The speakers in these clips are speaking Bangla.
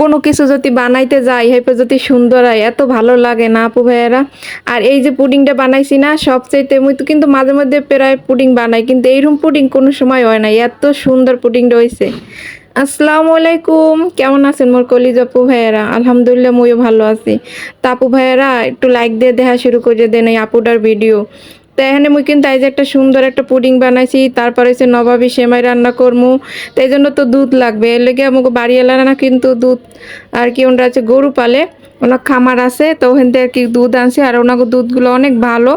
কোনো কিছু যদি বানাইতে যাই হেপে যদি সুন্দর হয়, এত ভালো লাগে না আপু ভাইয়েরা? আর এই যে পুডিংটা বানাইছি না, সবচাইতে মুই তো কিন্তু মাঝে মধ্যে প্রায় পুডিং বানাই, কিন্তু এইরকম পুডিং কোনো সময় হয় না, এত সুন্দর পুডিংটা হয়েছে আসসালামু আলাইকুম, কেমন আছেন মোর কলিজ আপু ভাইয়েরা? আলহামদুলিল্লাহ, মুইও ভালো আছি। তা আপু ভাইয়েরা, একটু লাইক দিয়ে দেখা শুরু করে দেন এই আপুটার ভিডিও তো এখানে মুই কিন্তু যে একটা সুন্দর একটা পুডিং বানাইছি, তারপরে হচ্ছে নবাবী সেমাই রান্না করমু। তো এই জন্য তো দুধ লাগবে। এর লেগে আমাকে বাড়িওয়ালারা না কিন্তু দুধ আর কি, ওনারা আছে গরু পালে, ওনার খামার আছে, তো ওখান থেকে আর কি দুধ আনছে। আর ওনাকে দুধগুলো অনেক ভালো।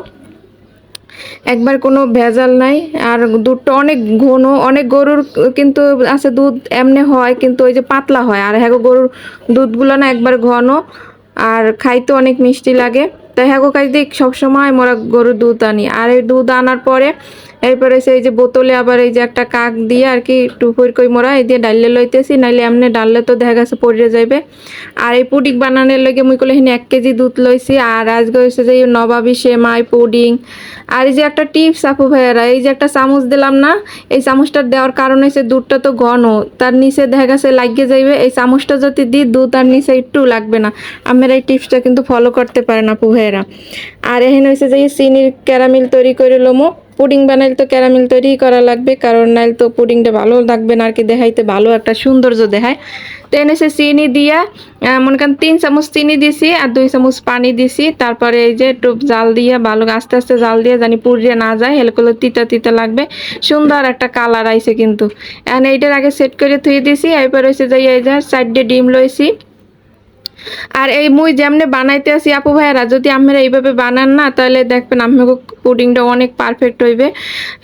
একবার কোনো ভেজাল নাই। আর দুধটা অনেক ঘন, অনেক গরুর কিন্তু আছে দুধ এমনি হয়, কিন্তু ওই যে পাতলা হয়। আর হ্যাঁ গরুর দুধগুলো না একবার ঘন। আর খাইতে অনেক মিষ্টি লাগে। তাই হ্যাঁ গো খাইতে সবসময় মোরা গরুর দুধ আনি। আর এই দুধ আনার পরে, এরপরে সেই যে বোতলে আবার এই যে একটা কাক দিয়ে আর কি টুপুর কই মোরা, এই দিয়ে ডাললে লইতেছি, নাইলে এমনি ডাললে তো দেখা গেছে পড়ে যাইবে। আর এই পুডিং বানানোর লগে মুই কলে এক কেজি দুধ লইছি। আর আজকে হয়েছে যে নবাবি সেমাই পুডিং। আর এই যে একটা টিপস আপু ভাইয়েরা, এই যে একটা চামচ দিলাম না, এই চামচটা দেওয়ার কারণে সে দুধটা তো ঘন, তার নিচে দেখা গেছে লাগিয়ে যাইবে। এই চামচটা যদি দিই, দুধ আর নিচে একটু লাগবে না। আপনারা এই টিপসটা কিন্তু ফলো করতে পারেন আপু ভাইয়েরা আর এখানে হয়েছে যে চিনির ক্যারামেল তৈরি করে লমো। পুডিং বানাইলে তো ক্যারামেল তৈরি করা লাগবে, কারণ নাইলে তো পুডিংটা ভালো লাগবে না, আর কি দেখাইতে ভালো একটা সৌন্দর্য দেখায়। তো এনে সে চিনি দিয়া মনে করেন তিন চামচ চিনি দিছি আর দুই চামচ পানি দিছি। তারপরে এই যে একটু জাল দিয়ে, ভালো আস্তে আস্তে জাল দিয়ে জানি পুড়িয়ে না যায় হেলগুলো তিতা তিতা লাগবে। সুন্দর একটা কালার আইছে কিন্তু। এখন এইটার আগে সেট করে থুয়ে দিছি, এরপর হয়েছে যে এই যে চারটে ডিম লইছি। আর এই মুই যেমনে বানাইতে আসি আপু ভাইয়ারা, যদি আপনারা এইভাবে বানান না, তাহলে দেখবেন আপনাকে পুডিংটা অনেক পারফেক্ট হইবে।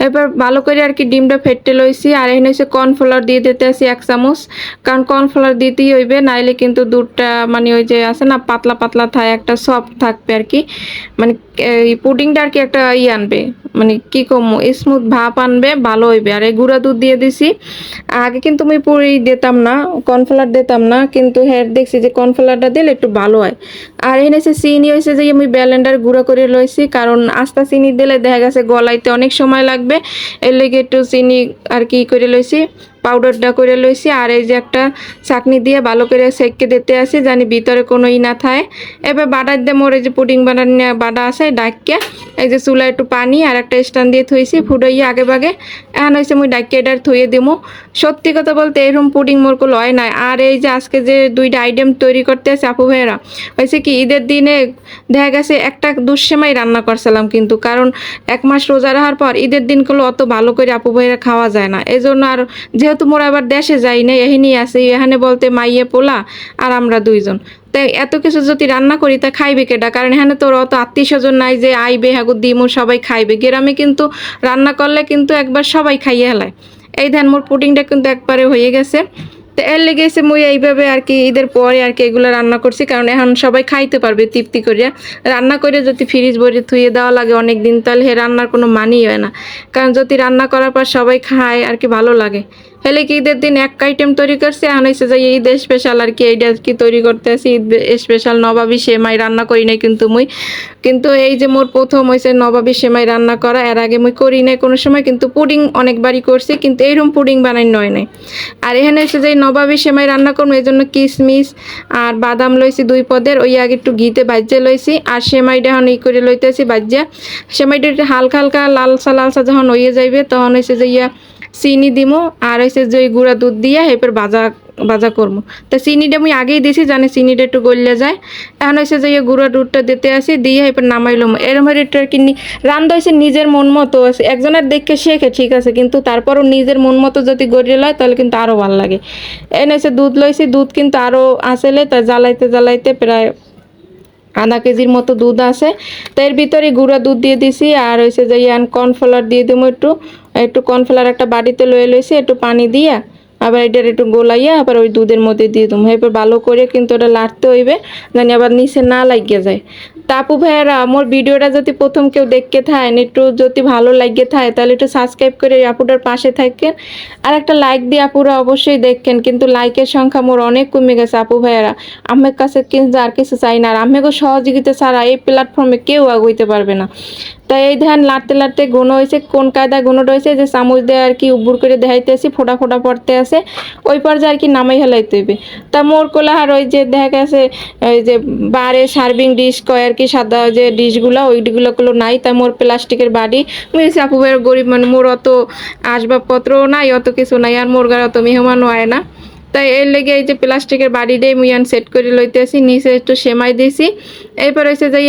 এবার ভালো করে আর কি ডিমটা ফেটে লইছি, আর এখানে হচ্ছে কর্নফ্লাওয়ার দিয়ে দিতে আসি এক চামচ। কারণ কর্নফ্লাওয়ার দিতেই হইবে, নাইলে কিন্তু দুধটা মানে ওই যে আছে না, পাতলা পাতলা থাকে একটা সফট থাকবে আর কি। মানে এই পুডিংটা আর কি একটা ই আনবে মানে কি কম স্মুথ ভাপ আনবে, ভালো হইবে। আর এই গুঁড়া দুধ দিয়ে দিছি, আগে কিন্তু আমি পুরি দিতাম না কর্নফ্লাওয়ার দিতাম না, কিন্তু হ্যাঁ দেখছি যে কর্নফ্লাওয়ারটা দিলে একটু ভালো হয়। আর হচ্ছে চিনি হয়েছে যে আমি ব্যালেন্ডার গুঁড়ো করে লইছি, কারণ আস্তা চিনি দিলে দেখা গেছে গলাইতে অনেক সময় লাগবে। এর লেগে একটু চিনি আর কি করে লইছি। পাউডারটা করে লইছি আর এই যে একটা চাকনি দিয়ে ভালো করে সেঁকে দিতে আসি জানি ভিতরে কোনো ই না থাকে এবার বাটার দিয়ে মোর এই যে পুডিং বানার বাটা আছে ডাকিয়া এই যে চুলা একটু পানি আর একটা স্ট্যান্ড দিয়ে থইছি, ফুটাইয়া আগে বাগে এখন হয়েছে মুই ডাকিয়া এটার থইয়ে দিমু। সত্যি কথা বলতে এরকম পুডিং মোর কোনো হয় নাই। আর এই যে আজকে যে দুইটা আইটেম তৈরি করতে আছে আপু ভাইয়েরা হয়েছে কি ঈদের দিনে দেখা গেছে একটা দুঃসময় রান্না করছিলাম কিন্তু, কারণ এক মাস রোজা রাখার পর ঈদের দিনগুলো অত ভালো করে আপু ভাইয়েরা খাওয়া যায় না। এই জন্য আর যেহেতু মোরা আবার দেশে যাই না এখানেই আছি এখানে বলতে মাইয়ে পোলা আর আমরা দুইজন। তাই এত কিছু যদি রান্না করি তা খাইবে কেটা কারণ এখানে তোর অত আত্মীয় স্বজন নাই যে আইবে হাগু দিমু, সবাই খাইবে। গ্রামে কিন্তু রান্না করলে কিন্তু একবার সবাই খাইয়ে হেলায়। এই ধান মোর পুডিংটা কিন্তু একবারে হয়ে গেছে। তো এর লেগেছে মুই এইভাবে আর কি ঈদের পরে আর কি এগুলো রান্না করছি, কারণ এখন সবাই খাইতে পারবে তৃপ্তি করিয়া। রান্না করে যদি ফ্রিজ ভরে থুয়ে দেওয়া লাগে অনেক দিন তাহলে হে রান্নার কোনো মানই হয় না। কারণ যদি রান্না করার পর সবাই খায় আর কি ভালো লাগে। হেলে কি ঈদের দিন এক আইটেম তৈরি করছে? এখন হয়েছে যে ঈদ স্পেশাল আর কি, এইটা কি তৈরি করতে আসি ঈদ স্পেশাল নবাবী সেমাই রান্না করি নাই কিন্তু মুই। কিন্তু এই যে মোর প্রথম হয়েছে নবাবী সেমাই রান্না করা, এর আগে মুই করি নাই কোনো সময়, কিন্তু পুডিং অনেকবারই করছি, কিন্তু এইরকম পুডিং বানাই নয় নাই। আর এখানে এসে যে নবাবী সেমাই রান্না করব, এই জন্য কিশমিশ আর বাদাম লইছি দুই পদের, ওই আগে একটু ঘিতে বাজ্যে লইছি, আর সেমাইটা এখন ই করে লইতেছি বাজ্যা সেমাইটা একটু হালকা হালকা লালসা লালসা যখন হয়ে যাইবে, তখন হয়েছে যে ইয়া চিনি দিমু, আর হয়েছে যে ওই গুঁড়া দুধ দিয়ে এরপর ভাজা ভাজা করব তা চিনিটা আমি আগেই দিছি, জানি চিনিটা একটু গললে যায়। এখন হয়েছে যে গুঁড়া দুধটা দিতে আসি, দিয়ে এরপর নামাইলাম এরম এটা কি রান্ধা হয়েছে নিজের মন মতো একজনের দেখে শেখে, ঠিক আছে, কিন্তু তারপরও নিজের মন মতো যদি গড়িয়ে লয়, তাহলে কিন্তু আরও ভালো লাগে। এনে হচ্ছে দুধ লইছি, দুধ কিন্তু আরও আসলে, তা জ্বালাইতে জ্বালাইতে প্রায় আধা কেজির মতো দুধ আছে তো এর ভিতরে গুঁড়া দুধ দিয়ে দিছি, আর হয়েছে যে ইয়ান কর্নফ্লাওয়ার দিয়ে দেবো একটু। একটু কর্নফ্লাওয়ার একটা বাড়িতে লয়ে লইছি, একটু পানি দিয়া, আবার এটার একটু গোলাইয়া আবার ওই দুধের মধ্যে দিয়ে দেবো এরপর ভালো করে কিন্তু ওটা লাড়তে হইবে, জানি আবার নিচে না লাগিয়ে যায়। তা আপু ভাইয়ারা, মোর ভিডিওটা যদি প্রথম কেউ দেখতে থাকেন, একটু যদি ভালো লাগে থাকে, তাহলে একটু সাবস্ক্রাইব করে আপুটার পাশে থাকেন। আর একটা লাইক দিয়ে আপুরা অবশ্যই দেখেন, কিন্তু লাইকের সংখ্যা মোর অনেক কমে গেছে, আপু ভাইয়ারা। আমার কাছে কিন্তু আর কিছু চাই না, আর আমাকে সহযোগিতা ছাড়া এই প্ল্যাটফর্মে কেউ আগুইতে পারবে না। তাই এই ধ্যান, লাড়তে লাড়তে গুণ হয়েছে, কোন কায়দা গুণটা রয়েছে যে চামচ দিয়ে আর কি উবুর করে দেখাইতেছি ফোটা ফোটা পড়তে আছে ওই পর্যায়ে আর কি নামাই হেলাইতে হইবে। তা মোর কোলাহার ওই যে দেখা গেছে, ওই যে বারে সার্ভিং ডিশ কয় আর কি সাদা যে ডিশগুলো ওই গুলো নাই, তাই মোর প্লাস্টিকের বাড়ি। বুঝেছি আপু ভাইয়ের গরিব মানে মোর অত আসবাবপত্রও নাই, অত কিছু নাই, আর মোর গায়ে অত মেহমানও আয় না। তাই এর লেগে এই যে প্লাস্টিকের বাড়ি দিয়ে মুইয়ান সেট করে লইতেছি, নিচে একটু সেমাই দিয়েছি এরপর হচ্ছে যে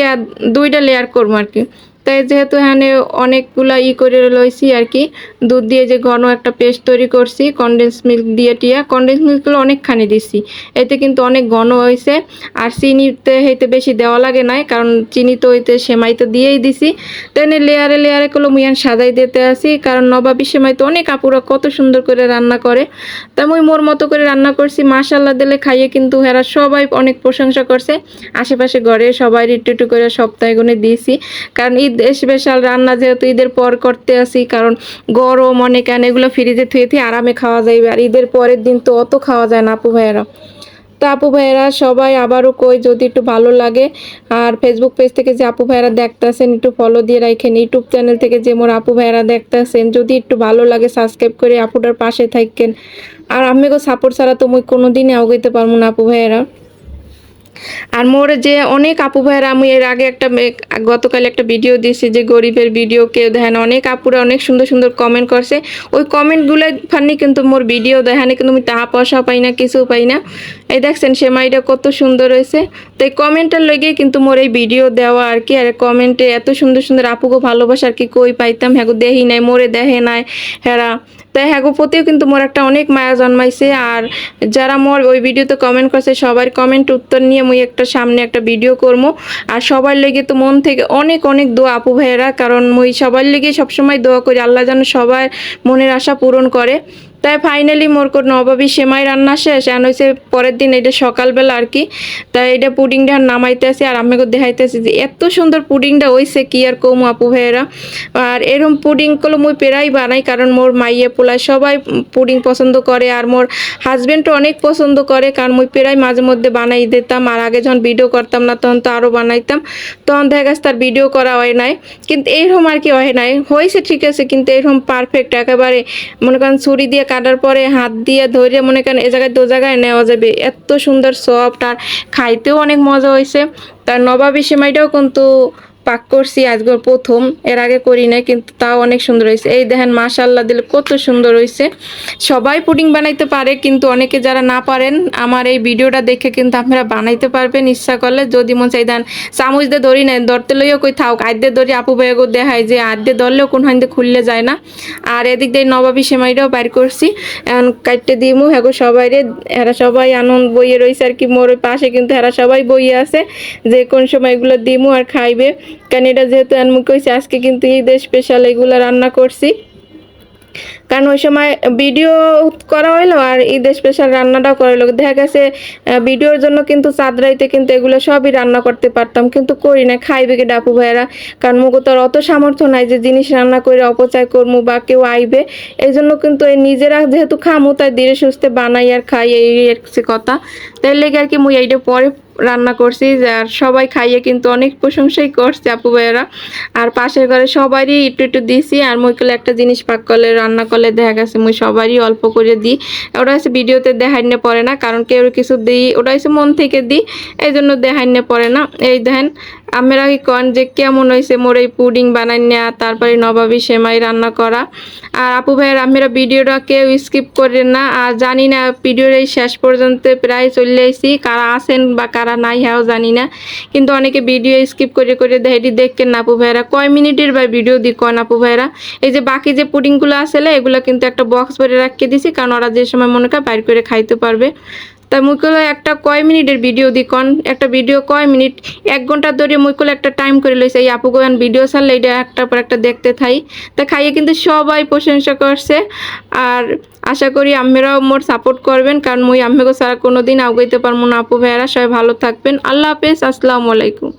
দুইটা লেয়ার করব আর কি। তাই যেহেতু এখানে অনেকগুলা ই করে লইছি আর কি, দুধ দিয়ে যে ঘন একটা পেস্ট তৈরি করছি কনডেন্স মিল্ক দিয়ে টিয়া কনডেন্স মিল্কগুলো অনেকখানি দিছি। এতে কিন্তু অনেক ঘন হয়েছে আর চিনিতে হইতে বেশি দেওয়া লাগে নাই, কারণ চিনি তো হইতে সেমাই তো দিয়েই দিছি। তেনে লেয়ারে লেয়ারে মুই আর সাজাই দিতে আসি কারণ নবাবি সেমাই তো অনেক আপুরা কত সুন্দর করে রান্না করে। তা মুই মোর মতো করে রান্না করছি মাশাল্লাহ দিলে খাইয়ে কিন্তু এরা সবাই অনেক প্রশংসা করছে। আশেপাশে ঘরে সবাই একটু একটু করে সপ্তাহে গুনে দিয়েছি কারণ ঈদ স্পেশাল রান্না যেহেতু ঈদের পর করতে আসি, কারণ গরম অনেক কেন এগুলো ফ্রিজে থুয়ে থুয়ে আরামে খাওয়া যাবে আর ঈদের পরের দিন তো অত খাওয়া যায় না আপু ভাইয়েরা। তো আপু ভাইয়েরা, সবাই আবারও কই, যদি একটু ভালো লাগে, আর ফেসবুক পেজ থেকে যে আপু ভাইয়েরা দেখতেছেন, একটু ফলো দিয়ে রাখেন ইউটিউব চ্যানেল থেকে যে মোর আপু ভাইয়েরা দেখতেছেন, যদি একটু ভালো লাগে সাবস্ক্রাইব করে আপুটার পাশে থাকেন আর আমিগো সাপোর্ট ছাড়া তো মুই কোনো আগাইতে পারব না আপু ভাইয়েরা। আর মোর যে অনেক আপু ভাইয়েরা, আমি এর আগে একটা গতকাল একটা ভিডিও দিয়েছি যে গরিবের ভিডিও কেউ দেখেন অনেক আপুরা অনেক সুন্দর সুন্দর কমেন্ট করছে। ওই কমেন্টগুলো ফানি কিন্তু মোর ভিডিও দেখানে কিন্তু আমি টাকা পয়সা পাই না কিছু পাই না। এই দেখছেন, সেমাইটা কত সুন্দর হয়েছে। তো এই কমেন্টের লেগেই কিন্তু মোর এই ভিডিও দেওয়া আর কি। আর কমেন্টে এত সুন্দর সুন্দর আপুকে ভালোবাসা আর কি কই পাইতাম? হ্যাঁ দেহি নাই, মোরে দেহে নাই, হেরা। তাই হ্যাগো প্রতিও কিন্তু মোর একটা অনেক মায়া জন্মাইছে। আর যারা মোর ওই ভিডিওতে কমেন্ট করছে, সবার কমেন্ট উত্তর নিয়ে মুই একটা সামনে একটা ভিডিও করব আর সবার লেগে তো মন থেকে অনেক অনেক দোয়া আপু ভাইয়েরা, কারণ ওই সবার লেগে সবসময় দোয়া করি, আল্লাহ যেন সবার মনের আশা পূরণ করে। তাই ফাইনালি মোর কোন নবাবী সেমাই রান্না শেষ, এখন হয়েছে পরের দিন এটা সকালবেলা আর কি। তাই এটা পুডিংটা নামাইতে আসি আর আমি দেখাইতেছি যে এত সুন্দর পুডিংটা হইছে, কি আর কমু আপু ভাইয়েরা। আর এরকম পুডিংগুলো মুই পেরাই বানাই, কারণ মোর মাইয়ে পোলায় সবাই পুডিং পছন্দ করে, আর মোর হাজবেন্ডও অনেক পছন্দ করে, কারণ মুই পেরাই মাঝে মধ্যে বানাই দিতাম, আর আগে যখন ভিডিও করতাম না, তখন তো আরও বানাইতাম। তখন দেখা গেছে তার ভিডিও করা হয় নাই, কিন্তু এইরকম আর কি হয় নাই। হয়েছে ঠিক আছে, কিন্তু এরকম পারফেক্ট একেবারে মনে করেন ছুরি দিয়ে কাটার পরে হাত দিয়ে ধরে মনে করেন এ জায়গায় দু জায়গায় নেওয়া যাবে। এত সুন্দর সফট আর খাইতেও অনেক মজা হয়েছে তার নবাবী সেমাইটাও কিন্তু পাক করছি, আজকে প্রথম, এর আগে করি নাই, কিন্তু তাও অনেক সুন্দর হয়েছে। এই দেখেন মাশাল্লাহ দিলে কত সুন্দর হয়েছে। সবাই পুডিং বানাইতে পারে, কিন্তু অনেকে যারা না পারেন, আমার এই ভিডিওটা দেখে কিন্তু আপনারা বানাইতে পারবেন, ইচ্ছা করলে। যদি মন চাই দেন চামচ দিয়ে ধরি নেন, ধরতে লইও কই থাক আদ্যে ধরি, আপু ভাইগো দেখায় যে আদ্যে ধরলেও কোন হাইন্দে খুললে যায় না। আর এদিক দিয়ে নবাবী সেমাইটাও বাইর করছি। এখন কাটতে দিমু, হ্যাগো সবাই রে, এরা সবাই আনন্দ বইয়ে রয়েছে আর কি, মোর পাশে কিন্তু এরা সবাই বইয়ে আছে, যে কোন সময় এগুলো দিমু আর খাইবে। কারণ এটা যেহেতু এনমুখ হয়েছে আজকে কিন্তু ঈদের স্পেশাল এগুলো রান্না করছি। কারণ ওই সময় ভিডিও করা হইল আর ঈদের স্পেশাল রান্নাটাও করা হইল। দেখা গেছে ভিডিওর জন্য কিন্তু চাঁদরাইতে কিন্তু এগুলো সবই রান্না করতে পারতাম, কিন্তু করি না খাইবে কি ডাপু ভাইয়েরা। কারণ মুগো তো অত সামর্থ্য নাই যে জিনিস রান্না করে অপচয় করব বা কেউ আইবে। এই জন্য কিন্তু এই নিজেরা যেহেতু খামু, তাই ধীরে সুস্থে বানাই আর খাই, এই কথা। তাই লেগে আর কি মুই এইটা পরে রান্না করছি আর সবাই খাইয়ে কিন্তু অনেক প্রশংসাই করছে আপু ভাইয়েরা। আর পাশের ঘরে সবারই একটু একটু দিছি, আর মুই কলে একটা জিনিস পাক করলে, রান্না করলে দেখা গেছে, মুই সবারই অল্প করে দিই। ওটা হচ্ছে ভিডিওতে দেখাইনে পড়ে না, কারণ কেউ কিছু দিই ওটা হচ্ছে মন থেকে দিই এই জন্য দেখাইনে পড়ে না। এই দেখেন আমরা কি কন যে কেমন হয়েছে মোর এই পুডিং বানাই নেওয়া তারপরে নবাবী সেমাই রান্না করা। আর আপু ভাইয়ের আমরা ভিডিওটা কেউ স্কিপ করেন না, আর জানি না ভিডিওর এই শেষ পর্যন্ত প্রায় চলে এসেছি কারা আছেন বা কারা নাই হ্যাঁ জানি না। কিন্তু অনেকে ভিডিও স্কিপ করে করে দেখাইটি দেখেন না আপু ভাইয়েরা। কয় মিনিটের বা ভিডিও দি কন আপু ভাইয়েরা? এই যে বাকি যে পুডিংগুলো আসলে এগুলো কিন্তু একটা বক্স ভরে রাখিয়ে দিছি, কারণ ওরা যে সময় মনে করে বাইর করে খাইতে পারবে। তাই মুইকলে একটা কয় মিনিটের ভিডিও দি, কন? একটা ভিডিও কয় মিনিট? এক ঘণ্টা ধরে মুই কইলো একটা টাইম করে লইছে। এই আপু গোয়ান ভিডিও ছাড়লে এটা একটা পর একটা দেখতে থাই। তা খাইয়ে কিন্তু সবাই প্রশংসা করছে। আর আশা করি আম্মেরাও মোর সাপোর্ট করবেন, কারণ মুই আম্মেগো সারা কোনো দিন আগাইতে পারব না আপু ভাইয়ারা। সবাই ভালো থাকবেন। আল্লাহ হাফেজ। আসসালামু আলাইকুম।